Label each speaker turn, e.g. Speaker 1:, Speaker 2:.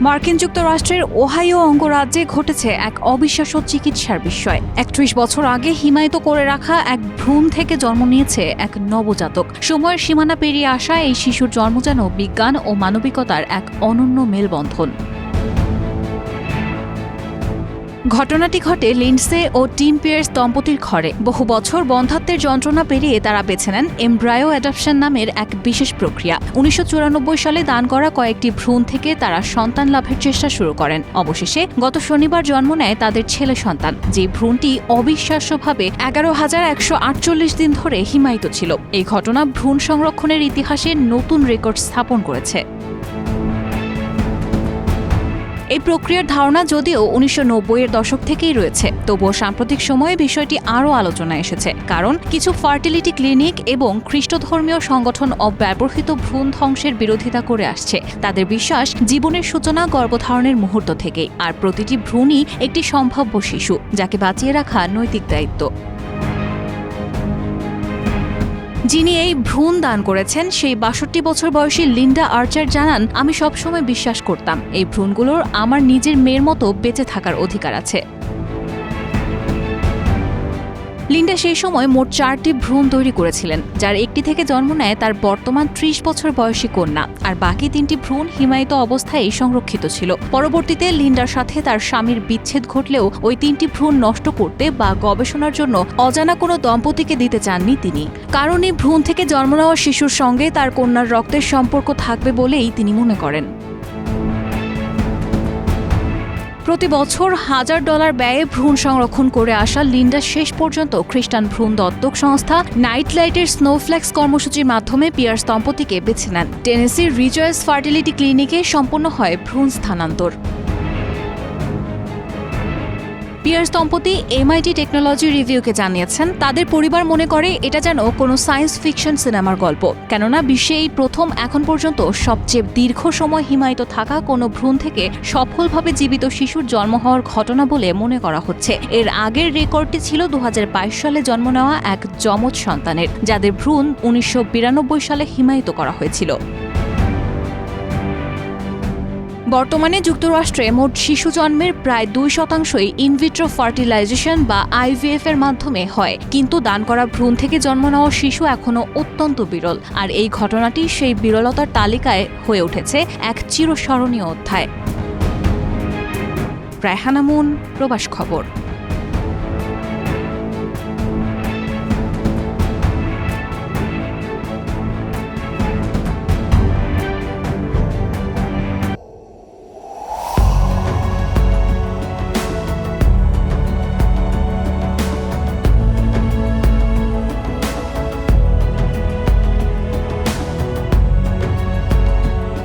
Speaker 1: মার্কিন যুক্তরাষ্ট্রের ওহাইও অঙ্গরাজ্যে ঘটেছে এক অবিশ্বাস্য চিকিৎসার বিষয়। একত্রিশ বছর আগে হিমায়িত করে রাখা এক ভ্রূণ থেকে জন্ম নিয়েছে এক নবজাতক। সময়ের সীমানা পেরিয়ে আসা এই শিশুর জন্ম যেন বিজ্ঞান ও মানবিকতার এক অনন্য মেলবন্ধন। ঘটনাটি ঘটে লিন্ডসে ও টিম পিয়ার্স দম্পতির ঘরে। বহু বছর বন্ধাত্বের যন্ত্রণা পেরিয়ে তারা বেছে নেন এমব্রায়ো অ্যাডাপশন নামের এক বিশেষ প্রক্রিয়া। উনিশশো চুরানব্বই সালে দান করা কয়েকটি ভ্রূণ থেকে তারা সন্তান লাভের চেষ্টা শুরু করেন। অবশেষে গত শনিবার জন্ম নেয় তাদের ছেলে সন্তান, যে ভ্রূণটি অবিশ্বাস্যভাবে এগারো হাজার একশো আটচল্লিশ দিন ধরে হিমায়িত ছিল। এই ঘটনা ভ্রূণ সংরক্ষণের ইতিহাসে নতুন রেকর্ড স্থাপন করেছে। এই প্রক্রিয়ার ধারণা যদিও উনিশশো এর দশক থেকেই রয়েছে, তবুও সাম্প্রতিক সময়ে বিষয়টি আরও আলোচনায় এসেছে। কারণ, কিছু ফার্টিলিটি ক্লিনিক এবং খ্রিস্টধর্মীয় সংগঠন অব্যবহৃত ভ্রূণ ধ্বংসের বিরোধিতা করে আসছে। তাদের বিশ্বাস জীবনের সূচনা গর্ভধারণের মুহূর্ত থেকেই, আর প্রতিটি ভ্রূণই একটি সম্ভাব্য শিশু, যাকে বাঁচিয়ে রাখা নৈতিক দায়িত্ব। যিনি এই ভ্রূণ দান করেছেন, সেই বাষট্টি বছর বয়সী লিন্ডা আর্চার জানান, আমি সবসময় বিশ্বাস করতাম, এই ভ্রূণগুলোর আমার নিজের মেয়ের মতো বেঁচে থাকার অধিকার আছে। লিন্ডা সেই সময় মোট চারটি ভ্রূণ তৈরি করেছিলেন, যার একটি থেকে জন্ম নেয় তার বর্তমান ত্রিশ বছর বয়সী কন্যা। আর বাকি তিনটি ভ্রূণ হিমায়িত অবস্থায় সংরক্ষিত ছিল। পরবর্তীতে লিন্ডার সাথে তার স্বামীর বিচ্ছেদ ঘটলেও ওই তিনটি ভ্রূণ নষ্ট করতে বা গবেষণার জন্য অজানা কোনো দম্পতিকে দিতে চাননি তিনি। কারণ এই ভ্রূণ থেকে জন্ম নেওয়া শিশুর সঙ্গে তার কন্যার রক্তের সম্পর্ক থাকবে বলেই তিনি মনে করেন। প্রতি বছর হাজার ডলার ব্যয়ে ভ্রূণ সংরক্ষণ করে আসা লিন্ডা শেষ পর্যন্ত খ্রিস্টান ভ্রূণ দত্তক সংস্থা নাইট লাইটের স্নোফ্লেক্স কর্মসূচির মাধ্যমে পিয়ার্স দম্পতিকে বেছে নেন। টেনেসির রিজয়েস ফার্টিলিটি ক্লিনিকে সম্পন্ন হয় ভ্রূণ স্থানান্তর। পিয়ার্স দম্পতি এমআইটি টেকনোলজি রিভিউকে জানিয়েছেন, তাদের পরিবার মনে করে এটা যেন কোনো সায়েন্স ফিকশন সিনেমার গল্প। কেননা বিশ্বে এই প্রথম এখন পর্যন্ত সবচেয়ে দীর্ঘ সময় হিমায়িত থাকা কোনো ভ্রূণ থেকে সফলভাবে জীবিত শিশুর জন্ম হওয়ার ঘটনা বলে মনে করা হচ্ছে। এর আগের রেকর্ডটি ছিল দু হাজার বাইশ সালে জন্ম নেওয়া এক যমজ সন্তানের, যাদের ভ্রূণ উনিশশো বিরানব্বই সালে হিমায়িত করা হয়েছিল। বর্তমানে যুক্তরাষ্ট্রে মোট শিশু জন্মের প্রায় দুই শতাংশই ইনভিট্রো ফার্টিলাইজেশন বা আইভিএফ এর মাধ্যমে হয়। কিন্তু দান করা ভ্রূণ থেকে জন্ম নেওয়া শিশু এখনও অত্যন্ত বিরল। আর এই ঘটনাটি সেই বিরলতার তালিকায় হয়ে উঠেছে এক চিরস্মরণীয় অধ্যায়। রায়হানামুন প্রবাস খবর।